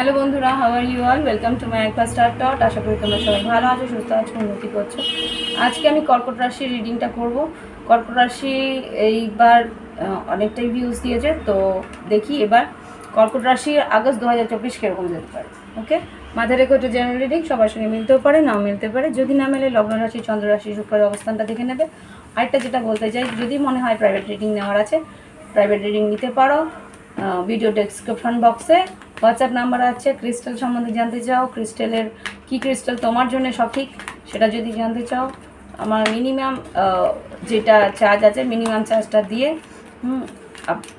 Hello বন্ধুরা how are you all welcome to my একবার star টট আশা করি তোমরা সবাই ভালো আছো, সুস্থ আছো, উন্নতি করছ। আজকে আমি কর্কট রাশির রিডিংটা করব। কর্কট রাশি এইবার অনেকটাই ভিউজ দিয়েছে, তো দেখি এবার কর্কট রাশি আগস্ট দু হাজার চব্বিশ কীরকম যেতে পারে ওকে মাথায় রেখে একটা জেনারেল রিডিং সবার সঙ্গে মিলতেও পারে, নাও মিলতে পারে। যদি না মেলে, লগ্ন রাশি, চন্দ্র রাশি, শুক্রের অবস্থানটা দেখে নেবে। আরেকটা যেটা বলতে চাই, যদি মনে হয় প্রাইভেট রিডিং নেওয়ার আছে প্রাইভেট রিডিং নিতে পারো ভিডিও ডেসক্রিপশন বক্সে হোয়াটসঅ্যাপ নাম্বার আছে ক্রিস্টাল সম্বন্ধে জানতে চাও ক্রিস্টালের কি ক্রিস্টাল তোমার জন্য সঠিক সেটা যদি জানতে চাও, আমার মিনিমাম যেটা চার্জ আছে মিনিমাম চার্জটা দিয়ে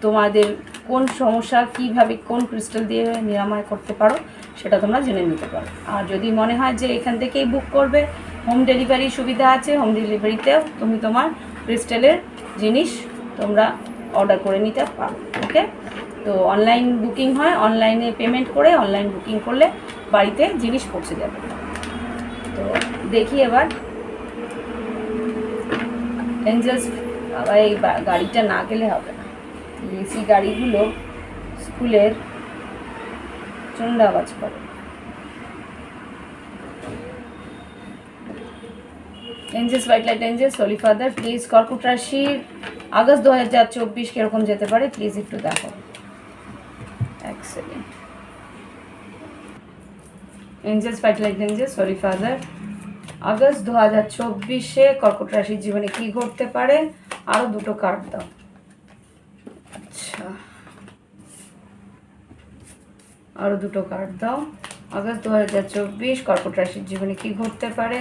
তোমাদের কোন সমস্যা, কীভাবে কোন ক্রিস্টাল দিয়ে নিরাময় করতে পারো, সেটা তোমরা জেনে নিতে পারো। আর যদি মনে হয় যে এখান থেকেই বুক করবে হোম ডেলিভারি সুবিধা আছে হোম ডেলিভারিতেও তুমি তোমার ক্রিস্টালের জিনিস তোমরা অর্ডার করে নিতে পারো ওকে তো অনলাইন বুকিং হয় অনলাইনে পেমেন্ট করে অনলাইন বুকিং করলে বাড়িতে জিনিস পৌঁছে যাবে। তো দেখি এবার এঞ্জেলস বাবা, এই গাড়িটা না গেলে হবে না। এসি গাড়িগুলো স্কুলের প্রচণ্ড আওয়াজ করে। Angels white light angels holy father please কর্কট রাশির আগস্ট দু হাজার চব্বিশ কীরকম যেতে পারে প্লিজ একটু দেখো এক second angels white light angels holy father August দু হাজার চব্বিশে কর্কট রাশির জীবনে কী ঘটতে পারে? আরও দুটো কার্ড দাও। আচ্ছা। আরও দুটো কার্ড দাও। আগস্ট দু হাজার চব্বিশ কর্কট রাশির জীবনে কী ঘটতে পারে?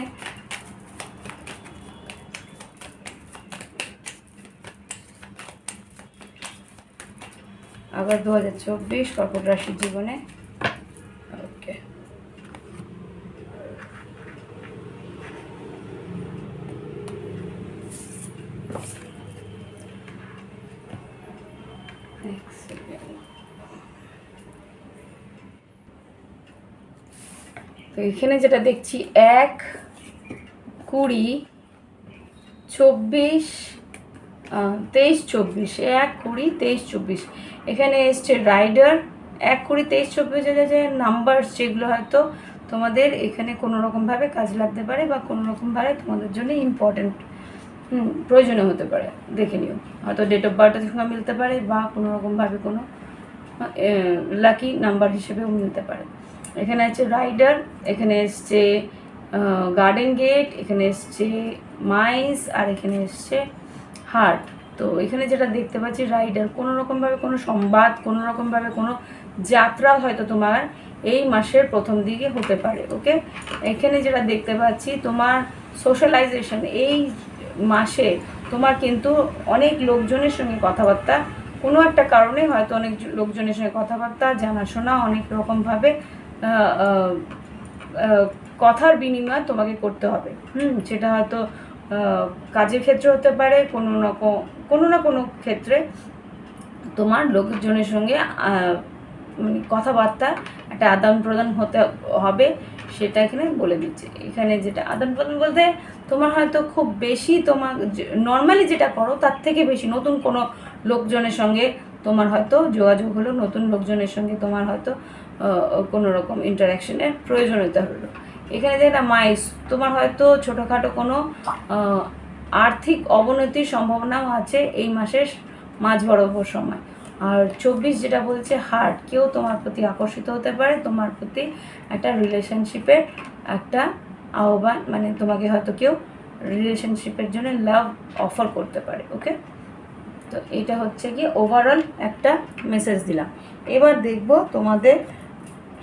আগস্ট দু হাজার চব্বিশ কর্কট রাশির জীবনে ওকে তো এখানে যেটা দেখছি, এক, কুড়ি, চব্বিশ তেইশ, চব্বিশ। এক, কুড়ি, তেইশ, চব্বিশ। এখানে এসছে রাইডার এক, কুড়ি, তেইশ, চব্বিশে, যে নাম্বার যেগুলো হয়তো তোমাদের এখানে কোনো রকমভাবে কাজ লাগতে পারে বা কোনো রকমভাবে তোমাদের জন্য ইম্পর্ট্যান্ট হুম, প্রয়োজনীয় হতে পারে। দেখে নিও। হয়তো ডেট অফ বার্থের সঙ্গে মিলতে পারে বা কোনো রকমভাবে কোনো লাকি নাম্বার হিসেবেও মিলতে পারে। এখানে আছে রাইডার, এখানে এসছে গার্ডেন গেট, এখানে এসছে মাইস, আর এখানে এসছে হার্ট। তো এখানে যেটা দেখতে পাচ্ছি, রাইডার, কোনো রকমভাবে কোনো সংবাদ, কোনো রকমভাবে কোনো যাত্রা হয়তো তোমার এই মাসের প্রথম দিকে হতে পারে, ওকে? এখানে যেটা দেখতে পাচ্ছি, তোমার সোশ্যালাইজেশন এই মাসে তোমার কিন্তু অনেক লোকজনের সঙ্গে কথাবার্তা, কোনো একটা কারণে হয়তো অনেক লোকজনের সঙ্গে কথাবার্তা, জানাশোনা অনেক রকমভাবে কথার বিনিময় তোমাকে করতে হবে। হুম, সেটা হয়তো কাজের ক্ষেত্রে হতে পারে, কোনো না কোনো না কোনো ক্ষেত্রে তোমার লোকজনের সঙ্গে মানে কথাবার্তা, একটা আদান প্রদান হতে হবে, সেটা এখানে বলে দিচ্ছে। এখানে যেটা আদান প্রদান বলতে, তোমার হয়তো খুব বেশি তোমার নর্মালি যেটা করো, তার থেকে বেশি নতুন কোনো লোকজনের সঙ্গে তোমার হয়তো যোগাযোগ হলো, নতুন লোকজনের সঙ্গে তোমার হয়তো কোনো রকম ইন্টারাকশনের প্রয়োজনীয়তা হলো। এখানে যেটা মাইস তোমার হয়তো ছোটোখাটো কোনো আর্থিক অবনতির সম্ভাবনাও আছে এই মাসের মাঝ বরাবর সময়। আর চব্বিশ যেটা বলছে হার্ট কেউ তোমার প্রতি আকর্ষিত হতে পারে, তোমার প্রতি একটা রিলেশনশিপের একটা আহ্বান মানে তোমাকে হয়তো কেউ রিলেশনশিপের জন্য লাভ অফার করতে পারে ওকে তো এটা হচ্ছে কি ওভারঅল একটা মেসেজ দিলাম। এবার দেখব তোমাদের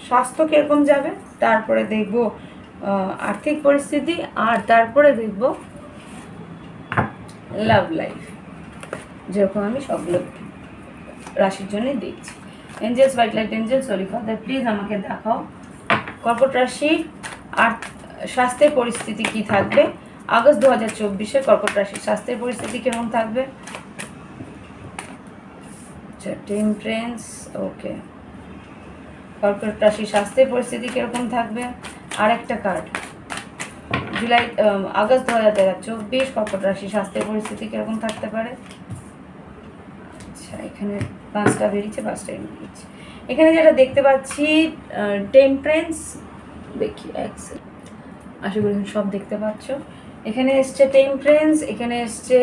স্বাস্থ্য কীরকম যাবে, তারপরে দেখব আর্থিক পরিস্থিতি, আর তারপরে দেখব লাভ লাইফ যেরকম আমি সবগুলো রাশির জন্য দেখছি। Angels white light angels sorry father please আমাকে দেখাও। কর্কট রাশি আর স্বাস্থ্যের পরিস্থিতি কি থাকবে? আগস্ট দু হাজার চব্বিশে কর্কট রাশির স্বাস্থ্যের পরিস্থিতি কেমন থাকবে? আচ্ছা টেম্পারেন্স ওকে কর্কট রাশির স্বাস্থ্যের পরিস্থিতি কীরকম থাকবে? আরেকটা কার্ড জুলাই আগস্ট দু হাজার চব্বিশ কর্কট রাশি স্বাস্থ্যের পরিস্থিতি কীরকম থাকতে পারে? আচ্ছা এখানে পাঁচটা বেরিয়েছে পাঁচটাই বেরিয়েছে। এখানে যেটা দেখতে পাচ্ছি টেম্পারেন্স দেখি, এক। আশা করি সব দেখতে পাচ্ছ। এখানে এসছে টেম্পারেন্স এখানে এসছে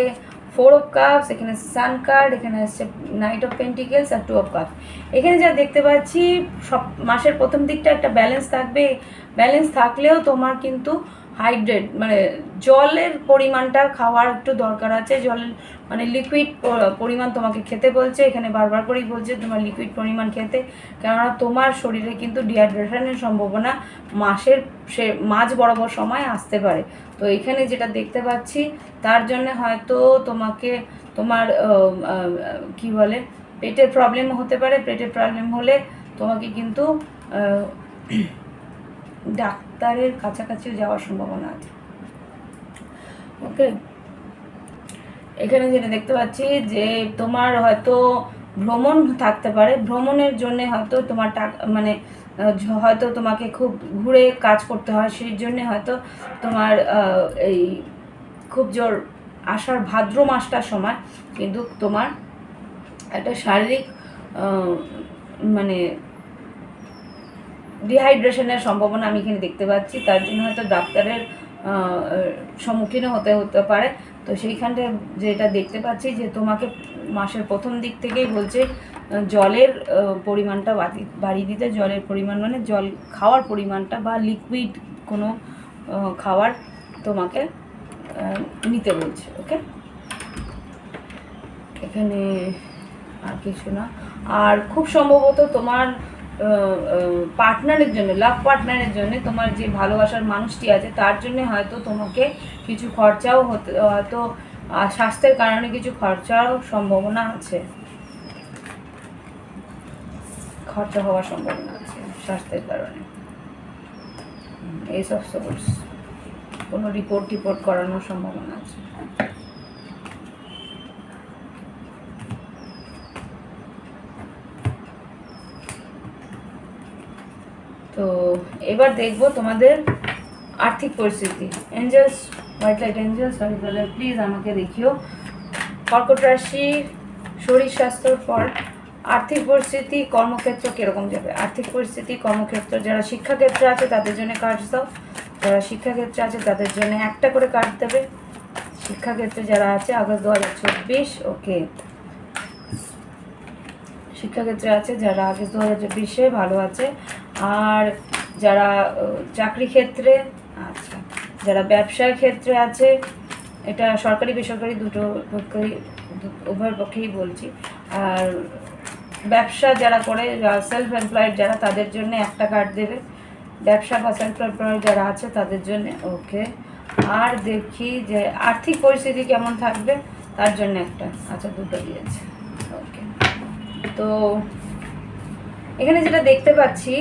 ফোর অফ কাপস এখানে সান কার্ড এখানে আসছে নাইট অফ পেন্টিকেলস আর টু অফ কাপ এখানে যা দেখতে পাচ্ছি, সব মাসের প্রথম দিকটা একটা ব্যালেন্স থাকবে। ব্যালেন্স থাকলেও তোমার কিন্তু হাইড্রেট মানে জলের পরিমাণটা খাওয়ার একটু দরকার আছে। জলের মানে লিকুইড পরিমাণ তোমাকে খেতে বলছে এখানে বারবার করেই বলছে তোমার লিকুইড পরিমাণ খেতে। কেননা তোমার শরীরে কিন্তু ডিহাইড্রেশনের সম্ভাবনা মাসের সে মাঝ বরাবর সময় আসতে পারে। তো এখানে যেটা দেখতে পাচ্ছি তার জন্য হয়তো তোমাকে তোমার কি বলে পেটের প্রবলেম হতে পারে। পেটের প্রবলেম হলে তোমাকে কিন্তু আহ, ডাক্তারের কাছাকাছিও যাওয়ার সম্ভাবনা আছে। ওকে এখানে যেটা দেখতে পাচ্ছি যে তোমার হয়তো ভ্রমণ থাকতে পারে। ভ্রমণের জন্য হয়তো তোমার টাকা মানে হয়তো তোমাকে খুব ঘুরে কাজ করতে হয়। সেই জন্য হয়তো তোমার এই খুব জোর আসার ভাদ্র মাসটার সময় কিন্তু তোমার একটা শারীরিক মানে ডিহাইড্রেশনের সম্ভাবনা আমি এখানে দেখতে পাচ্ছি। তার জন্য হয়তো ডাক্তারের সম্মুখীনও হতে হতে পারে। তো সেইখানটা যেটা দেখতে পাচ্ছি যে তোমাকে মাসের প্রথম দিক থেকেই বলছে জলের পরিমাণটা বাড়ি বাড়িয়ে দিতে। জলের পরিমাণ মানে জল খাওয়ার পরিমাণটা বা লিকুইড কোনো খাবার তোমাকে নিতে বলছে, ওকে? এখানে আর কিছু না। আর খুব সম্ভবত তোমার পার্টনারের জন্য লাভ পার্টনারের জন্য তোমার যে ভালোবাসার মানুষটি আছে, তার জন্য হয়তো তোমাকে কিছু খরচাও হতে, হয়তো স্বাস্থ্যের কারণে কিছু খরচাও সম্ভাবনা আছে। খরচা হওয়ার সম্ভাবনা আছে স্বাস্থ্যের কারণে। এইসব সোর্স কোনো রিপোর্ট টিপোর্ট করানোর সম্ভাবনা আছে। তো এবার দেখব তোমাদের আর্থিক পরিস্থিতি। Angels white light angels sorry brother please আমাকে দেখিও। কর্কট রাশির শরীর স্বাস্থ্যর পর আর্থিক পরিস্থিতি, কর্মক্ষেত্র কীরকম যাবে? আর্থিক পরিস্থিতি, কর্মক্ষেত্র, যারা শিক্ষাক্ষেত্রে আছে তাদের জন্য কার্ড দাও। যারা শিক্ষাক্ষেত্রে আছে তাদের জন্য একটা করে কার্ড দেবে। শিক্ষাক্ষেত্রে যারা আছে আগস্ট দু হাজার চব্বিশ ওকে শিক্ষাক্ষেত্রে আছে, যারা আগে দু হাজার ভালো আছে, আর যারা চাকরি ক্ষেত্রে আচ্ছা যারা ব্যবসার ক্ষেত্রে আছে, এটা সরকারি বেসরকারি দুটো পক্ষেই, উভয় পক্ষেই বলছি। আর ব্যবসা যারা করে সেলফ এমপ্লয়েড যারা তাদের জন্য একটা কার্ড দেবে। ব্যবসা বা সেলফ এমপ্লয়েড যারা আছে, তাদের জন্য, ওকে। আর দেখি যে আর্থিক পরিস্থিতি কেমন থাকবে, তার জন্য একটা আচ্ছা দুটো দিয়েছে। তো এখানে যেটা দেখতে পাচ্ছি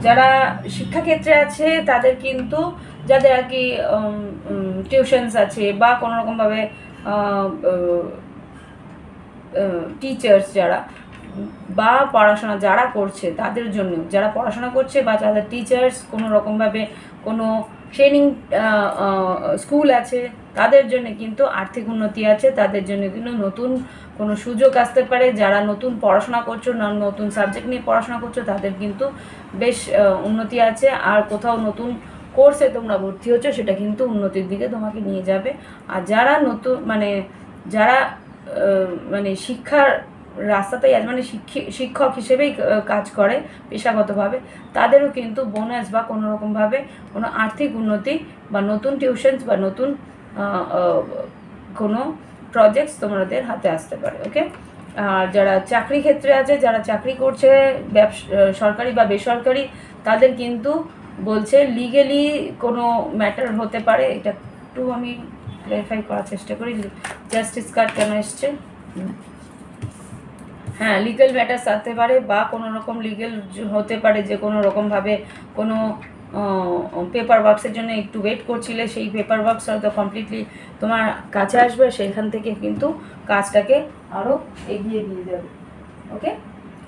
যারা শিক্ষাক্ষেত্রে আছে তাদের কিন্তু যাদের আর কি টিউশনস আছে বা কোনো রকমভাবে টিচার্স যারা বা পড়াশোনা যারা করছে তাদের জন্য, যারা পড়াশোনা করছে বা যাদের টিচার্স কোনো রকমভাবে কোনো ট্রেনিং স্কুল আছে, তাদের জন্য কিন্তু আর্থিক উন্নতি আছে, তাদের জন্য কিন্তু নতুন কোনো সুযোগ আসতে পারে। যারা নতুন পড়াশোনা করছ, না নতুন সাবজেক্ট নিয়ে পড়াশোনা করছ, তাদের কিন্তু বেশ উন্নতি আছে। আর কোথাও নতুন কোর্সে তোমরা ভর্তি হচ্ছ, সেটা কিন্তু উন্নতির দিকে তোমাকে নিয়ে যাবে। আর যারা নতুন মানে যারা মানে শিক্ষার রাস্তাতেই আছে মানে শিক্ষি- শিক্ষক হিসেবেই কাজ করে পেশাগতভাবে। তাদেরও কিন্তু বোনাস বা কোনো রকমভাবে কোনো আর্থিক উন্নতি বা নতুন টিউশনস বা নতুন কোনো প্রজেক্টস তোমাদের হাতে আসতে পারে ওকে আর যারা চাকরি ক্ষেত্রে আছে, যারা চাকরি করছে সরকারি বা বেসরকারি, তাদের কিন্তু বলছে লিগেলি কোনো ম্যাটার হতে পারে। এটা একটু আমি ক্লারিফাই করার চেষ্টা করি জাস্টিস কার্ড কেন এসছে। হ্যাঁ লিগেল ম্যাটার আসতে পারে বা কোনো রকম লিগেল হতে পারে যে কোনো রকমভাবে কোনো পেপার ওয়ার্কসের জন্য একটু ওয়েট করছিলে, সেই পেপার ওয়ার্কস হয়তো কমপ্লিটলি তোমার কাছে আসবে, সেখান থেকে কিন্তু কাজটাকে আরও এগিয়ে নিয়ে যাবে ওকে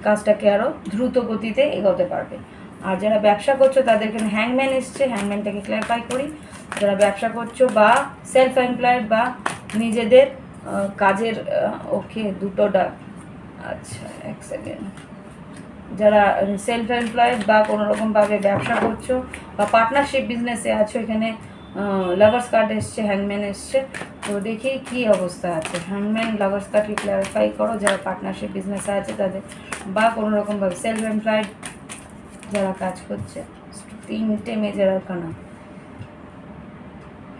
কাজটাকে আরও দ্রুত গতিতে এগোতে পারবে। আর যারা ব্যবসা করছ, তাদের এখানে হ্যাংম্যান এসছে হ্যাংম্যানটাকে ক্ল্যারিফাই করি। যারা ব্যবসা করছ বা সেলফ এমপ্লয়েড বা নিজেদের কাজের ওকে দুটো আচ্ছা এক যারা সেলফ এমপ্লয়েড বা কোনো রকমভাবে ব্যবসা করছ বা পার্টনারশিপ বিজনেসে আছো এখানে লাভার্স কার্ড এসছে হ্যাংম্যান এসছে, তো দেখি কি অবস্থা আছে। হ্যাংম্যান লাভার্স কার্ডকে ক্লারিফাই করো, যারা পার্টনারশিপ বিজনেসে আছে তাদের, বা কোনো রকমভাবে সেলফ এমপ্লয়েড যারা কাজ করছে, তিনটে মেজর আরকানা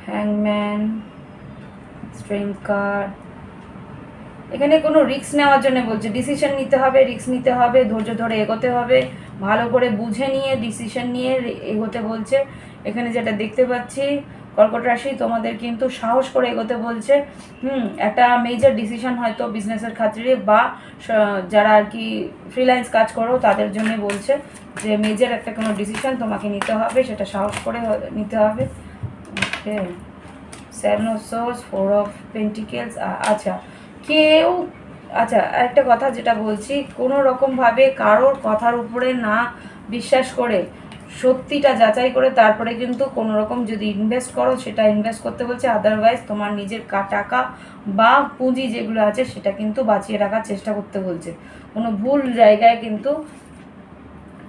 হ্যাংম্যান স্ট্রিং কার্ড এখানে কোনো রিস্ক নেওয়ার জন্য বলছে। ডিসিশন নিতে হবে রিস্ক নিতে হবে, ধৈর্য ধরে এগোতে হবে, ভালো করে বুঝে নিয়ে ডিসিশন নিয়ে এগোতে বলছে। এখানে যেটা দেখতে পাচ্ছি, কর্কট রাশি তোমাদের কিন্তু সাহস করে এগোতে বলছে। হুম, একটা মেজর ডিসিশন হয়তো বিজনেসের খাতিরে বা যারা আর কি ফ্রিল্যান্স কাজ করো, তাদের জন্য বলছে যে মেজর একটা কোনো ডিসিশন তোমাকে নিতে হবে, সেটা সাহস করে নিতে হবে। Seven of swords four of pentacles আচ্ছা। কেউ আচ্ছা একটা কথা যেটা বলছি, কোনো রকমভাবে কারোর কথার উপরে না বিশ্বাস করে সত্যিটা যাচাই করে তারপরে কিন্তু কোনো রকম যদি ইনভেস্ট করো, সেটা ইনভেস্ট করতে বলছে আদারওয়াইজ তোমার নিজের টাকা বা পুঁজি যেগুলো আছে, সেটা কিন্তু বাঁচিয়ে রাখার চেষ্টা করতে বলছে। কোনো ভুল জায়গায় কিন্তু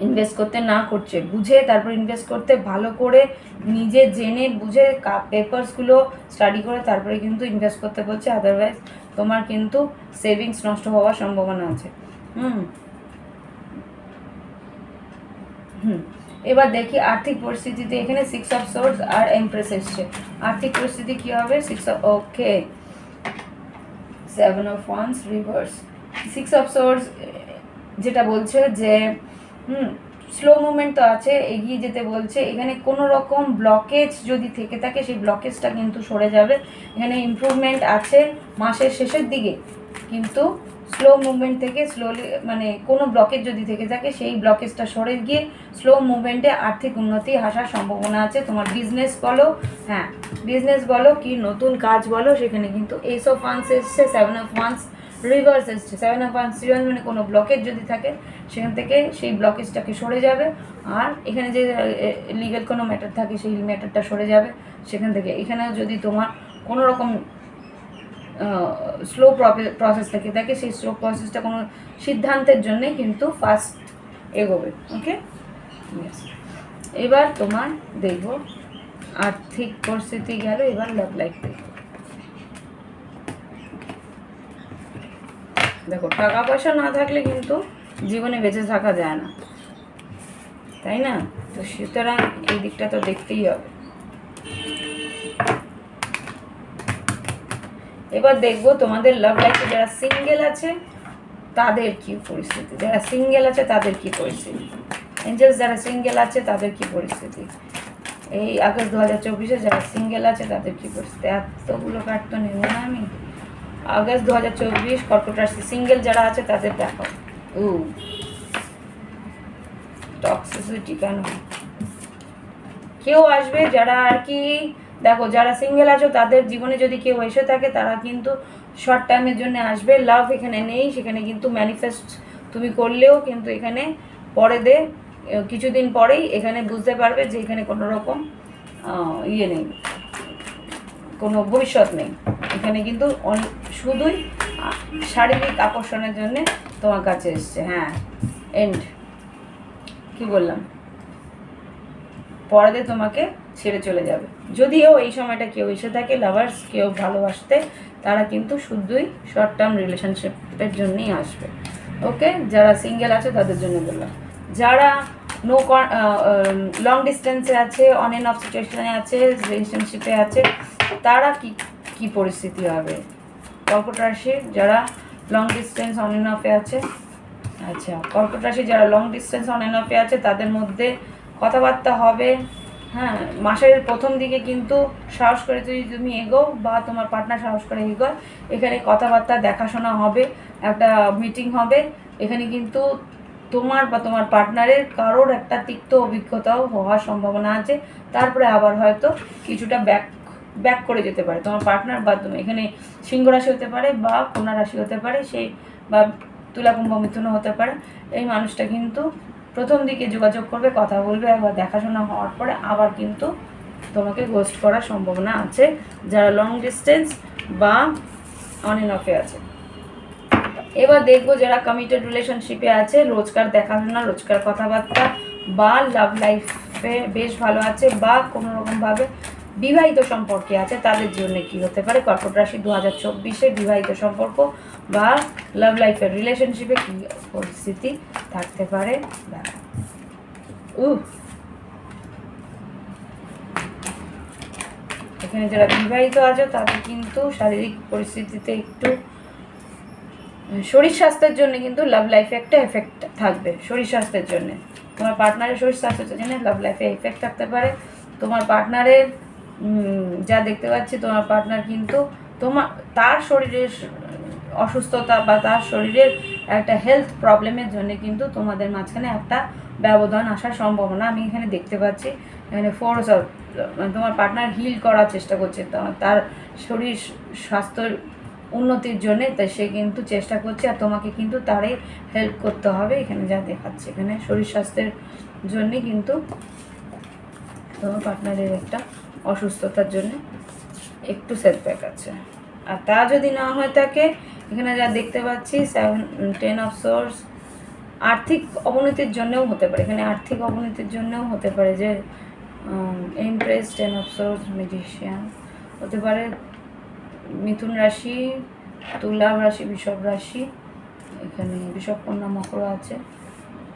ইনভেস্ট করতে না করছে। বুঝে তারপর ইনভেস্ট করতে ভালো করে নিজে জেনে বুঝে পেপারসগুলো স্টাডি করে তারপরে কিন্তু ইনভেস্ট করতে বলছে আদারওয়াইজ তোমার কিন্তু সেভিংস নষ্ট হওয়ার সম্ভাবনা আছে। হুম। হুম। এবার দেখি আর্থিক পরিস্থিতিতে এখানে সিক্স অফ সোর্স আর এমপ্রেস এসছে। আর্থিক পরিস্থিতি কী হবে? Six of okay seven of wands reverse six of swords যেটা বলছে যে, হুম স্লো মুভমেন্ট তো আছে, এগিয়ে যেতে বলছে। এখানে কোনো রকম ব্লকেজ যদি থেকে থাকে, সেই ব্লকেজটা কিন্তু সরে যাবে। এখানে ইমপ্রুভমেন্ট আছে মাসের শেষের দিকে। কিন্তু স্লো মুভমেন্ট থেকে স্লোলি মানে কোনো ব্লকেজ যদি থেকে থাকে, সেই ব্লকেজটা সরে গিয়ে স্লো মুভমেন্টে আর্থিক উন্নতি আসার সম্ভাবনা আছে। তোমার বিজনেস বলো হ্যাঁ বিজনেস বলো কি নতুন কাজ বলো, সেখানে কিন্তু এইস অফ ওয়ান্স এসছে সেভেন অফ ওয়ান্স রিভার্স এসছে। সেভেন অফ ওয়ান্স রিভার্স মানে কোনো ব্লকেজ যদি থাকে, সেখান থেকে সেই ব্লকেজটাকে সরে যাবে। আর এখানে যে লিগেল কোনো ম্যাটার থাকে, সেই ম্যাটারটা সরে যাবে সেখান থেকে। এখানেও যদি তোমার কোনো রকম স্লো প্রসেস থেকে থাকে, সেই স্লো প্রসেসটা কোনো সিদ্ধান্তের জন্যে কিন্তু ফাস্ট এগোবে। ওকে এবার তোমার দেখব আর্থিক পরিস্থিতি গেল, এবার লাভ লাইফ দেখব। দেখো টাকা পয়সা না থাকলে কিন্তু জীবনে বেঁচে থাকা যায় না। তাই না? তো সুতরাং এই দিকটা তো দেখতেই হবে। এবার দেখব তোমাদের লাভ লাইফে যারা সিঙ্গেল আছে, তাদের কি পরিস্থিতি? যারা সিঙ্গেল আছে, তাদের কি পরিস্থিতি? এঞ্জেলস যারা সিঙ্গেল আছে, তাদের কি পরিস্থিতি? এই আগস্ট দু হাজার চব্বিশে যারা সিঙ্গেল আছে, তাদের কি পরিস্থিতি? এতগুলো কার্ড তো নেব না আমি। আগস্ট দু হাজার চব্বিশ কর্কট রাশি সিঙ্গেল যারা আছে তাদের দেখো। ও। টক্সিসিটি কেন? কেউ আসবে যারা আর কি দেখো যারা সিঙ্গেল আছো তাদের জীবনে যদি কেউ এসে থাকে তারা কিন্তু শর্ট টাইমের জন্য আসবে। লাভ এখানে নেই সেখানে কিন্তু ম্যানিফেস্ট তুমি করলেও কিন্তু এখানে পরে দে কিছুদিন পরেই এখানে বুঝতে পারবে যে এখানে কোনো রকম ইয়ে নেই। কোনো ভবিষ্যৎ নেই। এখানে কিন্তু অন- শুধুই শারীরিক আকর্ষণের জন্য তোমার কাছে এসছে হ্যাঁ। এন্ড কি বললাম? পরেতে তোমাকে ছেড়ে চলে যাবে। যদিও এই সময়টা কেউ এসে থাকে লাভার্স কেউ ভালোবাসতে, তারা কিন্তু শুধুই শর্ট টার্ম রিলেশনশিপের জন্যই আসবে। ওকে যারা সিঙ্গেল আছে, তাদের জন্য বললাম। যারা নো লং ডিস্টেন্সে আছে অন এন্ড অফ সিচুয়েশনে আছে রিলেশনশিপে আছে তারা কি কি পরিস্থিতি হবে? কর্কট রাশি যারা লং ডিস্টেন্স অন এন্ড অফে আছে আচ্ছা কর্কট রাশি যারা লং ডিস্টেন্স অন এন্ড অফে আছে, তাদের মধ্যে কথাবার্তা হবে হ্যাঁ মাসের প্রথম দিকে কিন্তু সাহস করে যদি তুমি এগো বা তোমার পার্টনার সাহস করে এগো এখানে কথাবার্তা, দেখাশোনা হবে, একটা মিটিং হবে, এখানে কিন্তু তোমার বা তোমার পার্টনারের কারোর একটা তিক্ত অভিজ্ঞতাও হওয়ার সম্ভাবনা আছে, তারপরে আবার হয়তো কিছুটা ব্যাক ব্যাক করে যেতে পারে। তোমার পার্টনার বা তুমি, এখানে সিংহ রাশি হতে পারে বা কন্যা রাশি হতে পারে, সেই বা তুলা কুম্ভ মিথুনও হতে পারে। এই মানুষটা কিন্তু প্রথম দিকে যোগাযোগ করবে, কথা বলবে আবার দেখাশোনা হওয়ার পরে আবার কিন্তু তোমাকে গোস্ট করার সম্ভাবনা আছে। যারা লং ডিস্টেন্স বা অন এন্ড অফে আছে। এবার দেখব যারা কমিটেড রিলেশনশিপে আছে, রোজকার দেখাশোনা, রোজকার কথাবার্তা বা লাভ লাইফে বেশ ভালো আছে বা কোনো রকমভাবে বিবাহিত সম্পর্কে আছে, তাদের জন্য কি হতে পারে? কর্কট রাশি দু হাজার চব্বিশে বিবাহিত সম্পর্ক বা লাভ লাইফের রিলেশনশিপে কী পরিস্থিতি থাকতে পারে? উহ! এখানে যারা বিবাহিত আছে, তাদের কিন্তু শারীরিক পরিস্থিতিতে একটু শরীর স্বাস্থ্যের জন্য কিন্তু লাভ লাইফে একটা এফেক্ট থাকবে, শরীর স্বাস্থ্যের জন্য। তোমার পার্টনারের শরীর স্বাস্থ্যের জন্য লাভ লাইফে এফেক্ট থাকতে পারে। তোমার পার্টনারের যা দেখতে পাচ্ছি তোমার পার্টনার কিন্তু তোমার তার শরীরের অসুস্থতা বা তার শরীরের একটা হেলথ প্রবলেমের জন্য কিন্তু তোমাদের মাঝখানে একটা ব্যবধান আসার সম্ভাবনা আমি এখানে দেখতে পাচ্ছি। এখানে ফোর্স তোমার পার্টনার হিল করার চেষ্টা করছে। তার শরীর স্বাস্থ্যের উন্নতির জন্যে তাই সে কিন্তু চেষ্টা করছে আর তোমাকে কিন্তু তারই হেল্প করতে হবে। এখানে যা দেখাচ্ছে, এখানে শরীর স্বাস্থ্যের জন্যে কিন্তু তোমার পার্টনারের একটা অসুস্থতার জন্য একটু সেটব্যাক আছে। আর তা যদি না হয় থাকে এখানে যা দেখতে পাচ্ছি সেভেন টেন অফ সোর্স আর্থিক অবনতির জন্যও হতে পারে। এখানে আর্থিক অবনতির জন্যও হতে পারে যে empress ten of swords magician হতে পারে। মিথুন রাশি তুলা রাশি বিষব রাশি, এখানে বিষব কন্যা মকর আছে।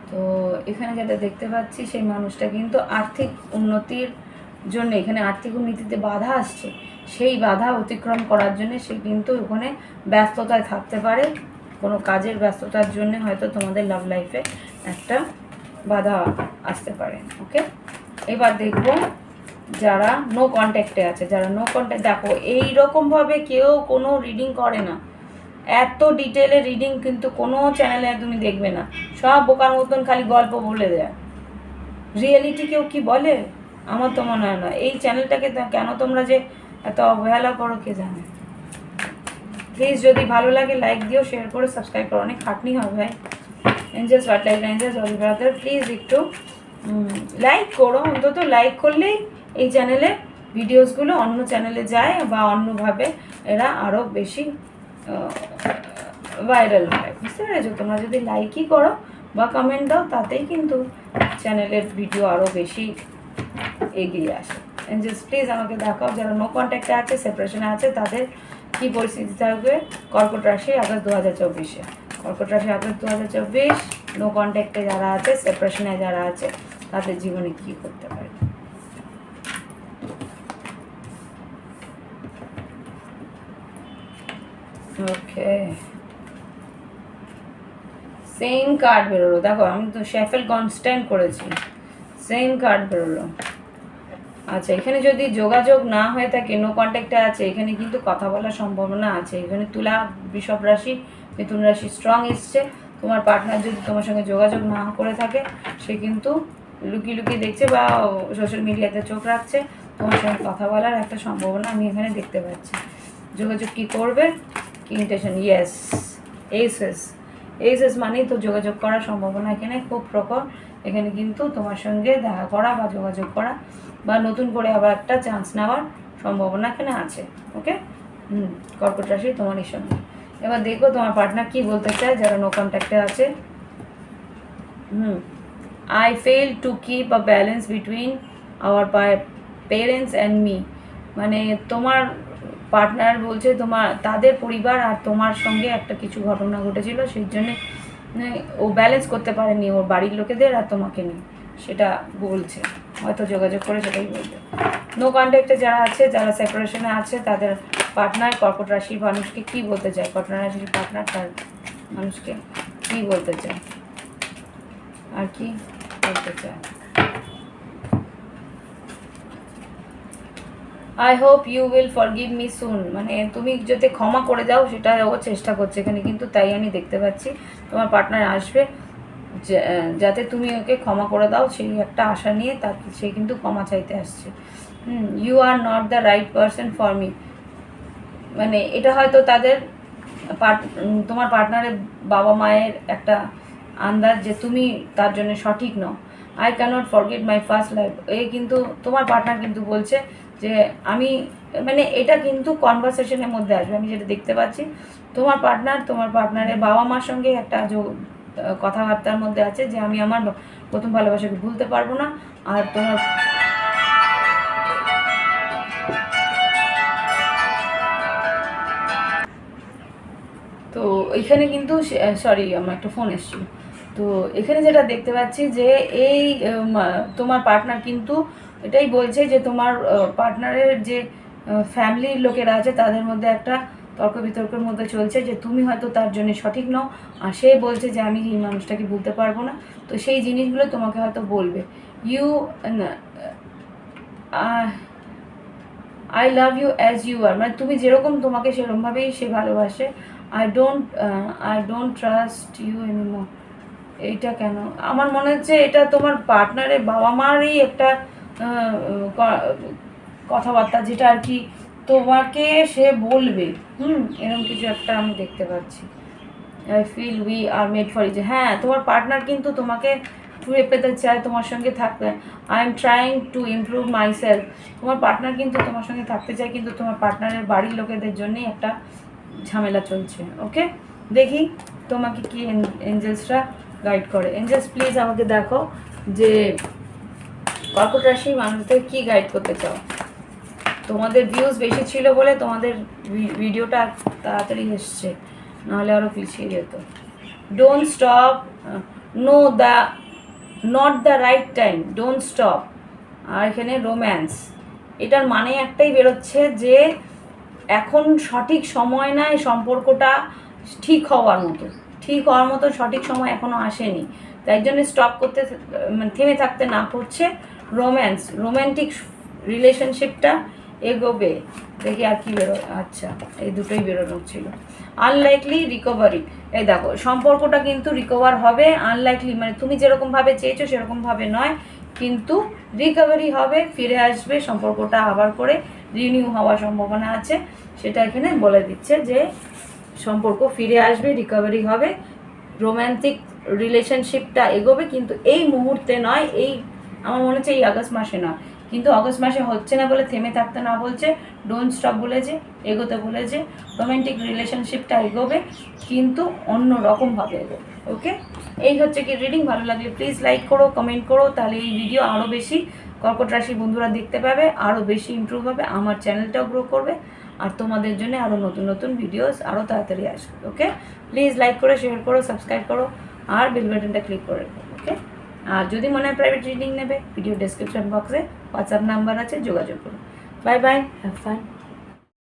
তো এখানে যেটা দেখতে পাচ্ছি, সেই মানুষটা কিন্তু আর্থিক উন্নতির জন্য এখানে আর্থিক উন্নতিতে বাধা আসছে, সেই বাধা অতিক্রম করার জন্য সে কিন্তু ওখানে ব্যস্ততায় থাকতে পারে। কোনো কাজের ব্যস্ততার জন্য হয়তো তোমাদের লাভ লাইফে একটা বাধা আসতে পারে ওকে এবার দেখব যারা নো কন্ট্যাক্টে আছে, যারা নো কন্ট্যাক্ট দেখো এই রকমভাবে কেউ কোনো রিডিং করে না। এত ডিটেলে রিডিং কিন্তু কোনো চ্যানেলে তুমি দেখবে না। সব বোকার মতন খালি গল্প বলে দেয়। রিয়েলিটি কেউ কি বলে? আমার তো মনে হয় না। এই চ্যানেলটাকে কেন তোমরা যে এত অবহেলা করো কে জানে? প্লিজ যদি ভালো লাগে লাইক দিও শেয়ার করে সাবস্ক্রাইব করো। অনেক খাটনি হবে ভাই। Angels what like angels all brother please একটু লাইক করো। অন্তত লাইক করলেই এই চ্যানেলে ভিডিওসগুলো অন্য চ্যানেলে যায় বা অন্যভাবে এরা আরও বেশি ভাইরাল হয়। বুঝতে পেরেছ? তোমরা যদি লাইকই করো বা কমেন্ট দাও, তাতেই কিন্তু চ্যানেলের ভিডিও আরও বেশি এগিয়ে আসে। এঞ্জেলস প্লিজ আমাকে দেখাও যারা নো কন্ট্যাক্টে আছে সেপারেশনে আছে, তাদের কী পরিস্থিতি থাকবে? কর্কট রাশি আগস্ট দু হাজার চব্বিশে। কর্কট রাশি আগস্ট দু হাজার চব্বিশ নো কন্ট্যাক্টে যারা আছে সেপারেশনে যারা আছে, তাদের জীবনে কী করতে পারে? ওকে সেম কার্ড বেরোলো। দেখো, আমি তো শেফেল কনস্ট্যান্ট করেছি। সেম কার্ড বেরোলো। আচ্ছা এখানে যদি যোগাযোগ না হয়ে থাকে নো কন্ট্যাক্টে আছে, এখানে কিন্তু কথা বলার সম্ভাবনা আছে। এখানে তুলা, বৃষভ রাশি, মিথুন রাশি স্ট্রং এসছে। তোমার পার্টনার যদি তোমার সঙ্গে যোগাযোগ না করে থাকে, সে কিন্তু লুকিয়ে লুকিয়ে দেখছে বা সোশ্যাল মিডিয়াতে চোখ রাখছে। তোমার সঙ্গে কথা বলার একটা সম্ভাবনা আমি এখানে দেখতে পাচ্ছি। যোগাযোগ কি করবে? কি yes ace ace ace ace মানেই তো যোগাযোগ করার সম্ভাবনা এখানে খুব প্রখর। এখানে কিন্তু তোমার সঙ্গে দেখা করা বা যোগাযোগ করা বা নতুন করে আবার একটা চান্স নেওয়ার সম্ভাবনা এখানে আছে ওকে হুম, কর্কট রাশি তোমারই সঙ্গে। এবার দেখো তোমার পার্টনার কি বলতে চায়, যারা নো কন্ট্যাক্টে আছে। হুম I fail to keep a balance between our parents and me মানে তোমার পার্টনার বলছে তোমার, তাদের পরিবার আর তোমার সঙ্গে একটা কিছু ঘটনা ঘটেছিল, সেই জন্যে মানে ও ব্যালেন্স করতে পারেনি ওর বাড়ির লোকেদের আর তোমাকে নিয়ে। সেটা বলছে। হয়তো যোগাযোগ করে সেটাই বলবে। নো কন্ট্যাক্টে যারা আছে, যারা সেপারেশনে আছে, তাদের পার্টনার কর্কট রাশির মানুষকে কী বলতে চায়? কর্কট রাশির পার্টনার তার মানুষকে কী বলতে চায়? আর কি বলতে চায়? I hope you will forgive me soon মানে তুমি যাতে ক্ষমা করে দাও সেটা ও চেষ্টা করছে এখানে, কিন্তু তাই আমি দেখতে পাচ্ছি। তোমার পার্টনার আসবে যাতে তুমি ওকে ক্ষমা করে দাও, সেই একটা আশা নিয়ে তার সে কিন্তু ক্ষমা চাইতে আসছে। হুম you are not the right person for me মানে এটা হয়তো তাদের পার্ট- তোমার পার্টনারের বাবা মায়ের একটা আন্দাজ যে তুমি তার জন্য সঠিক নও। I can't forget my first life এ কিন্তু তোমার পার্টনার কিন্তু বলছে যে আমি মানে এটা কিন্তু কনভারসেশনের মধ্যে আসবে, আমি যেটা দেখতে পাচ্ছি। তোমার পার্টনার তোমার পার্টনারের বাবা মার সঙ্গে একটা কথাবার্তার মধ্যে আছে যে আমি আমার প্রথম ভালোবাসাকে ভুলতে পারব না, আর তোমার তো এখানে কিন্তু সরি আমার একটা ফোন এসেছিল। তো এখানে যেটা দেখতে পাচ্ছি যে এই তোমার পার্টনার কিন্তু এটাই বলছে যে তোমার পার্টনারের যে ফ্যামিলির লোকেরা আছে, তাদের মধ্যে একটা তর্ক বিতর্কের মধ্যে চলছে যে তুমি হয়তো তার জন্য সঠিক নও। আর সে বলছে যে আমি এই মানুষটাকে বলতে পারব না। তো সেই জিনিসগুলো তোমাকে হয়তো বলবে। You I love you as you are মানে তুমি যেরকম তোমাকে সেরকমভাবেই সে ভালোবাসে। I don't I don't trust you anymore এইটা কেন? আমার মনে হচ্ছে এটা তোমার পার্টনারের বাবা মারই একটা কথাবার্তা যেটা আর কি তোমাকে সে বলবে। হুম এরকম কিছু একটা আমি দেখতে পাচ্ছি। I feel we are made for each হ্যাঁ তোমার পার্টনার কিন্তু তোমাকে ফিরে পেতে চায়, তোমার সঙ্গে থাকতে I am trying to improve myself তোমার পার্টনার কিন্তু তোমার সঙ্গে থাকতে চায়, কিন্তু তোমার পার্টনারের বাড়ির লোকেদের জন্যই একটা ঝামেলা চলছে ওকে দেখি তোমাকে কি এঞ্জেলসরা গাইড করে। এঞ্জেলস প্লিজ আমাকে দেখো যে কর্কট রাশির মানুষদের কি গাইড করতে চাও? তোমাদের ভিউজ বেশি ছিল বলে তোমাদের ভিডিওটা তাড়াতাড়ি এসছে, নাহলে আরও পিছিয়ে যেত। Don't stop no the not the right time don't stop আর এখানে রোম্যান্স এটার মানে একটাই বেরোচ্ছে যে এখন সঠিক সময় না এই সম্পর্কটা ঠিক হওয়ার মতো। ঠিক হওয়ার মতো সঠিক সময় এখনও আসেনি। তাই জন্য স্টপ করতে মানে থেমে থাকতে না করছে। রোম্যান্স রোম্যান্টিক রিলেশনশিপটা এগোবে। দেখি আর কি বেরো আচ্ছা এই দুটোই বেরোনো ছিল। আনলাইকলি রিকভারি এই দেখো, সম্পর্কটা কিন্তু রিকভার হবে আনলাইকলি মানে তুমি যেরকমভাবে চেয়েছো সেরকমভাবে নয়, কিন্তু রিকভারি হবে, ফিরে আসবে, সম্পর্কটা আবার করে রিনিউ হওয়ার সম্ভাবনা আছে। সেটা এখানে বলে দিচ্ছে যে সম্পর্ক ফিরে আসবে রিকভারি হবে রোম্যান্টিক রিলেশনশিপটা এগোবে, কিন্তু এই মুহূর্তে নয়, এই আমার মনে হচ্ছে এই আগস্ট মাসে নয়। কিন্তু আগস্ট মাসে হচ্ছে না বলে থেমে থাকতে না বলছে। ডোন্ট স্টপ বলেছে এগোতে বলেছে রোম্যান্টিক রিলেশনশিপটা এগোবে, কিন্তু অন্য রকমভাবে এগোবে ওকে এই হচ্ছে কি রিডিং ভালো লাগলে প্লিজ লাইক করো কমেন্ট করো, তাহলে এই ভিডিও আরও বেশি কর্কট রাশি বন্ধুরা দেখতে পাবে আরও বেশি ইম্প্রুভ হবে, আমার চ্যানেলটাও গ্রো করবে, আর তোমাদের জন্য আরও নতুন নতুন ভিডিওস আরও তাড়াতাড়ি আসবে ওকে প্লিজ লাইক করো শেয়ার করো সাবস্ক্রাইব করো, আর বেল বাটনটা ক্লিক করে ওকে আর যদি মনে হয় প্রাইভেট রিডিং নেবে ভিডিও ডেসক্রিপশন বক্সে হোয়াটসঅ্যাপ নাম্বার আছে, যোগাযোগ করুন। Bye bye have fun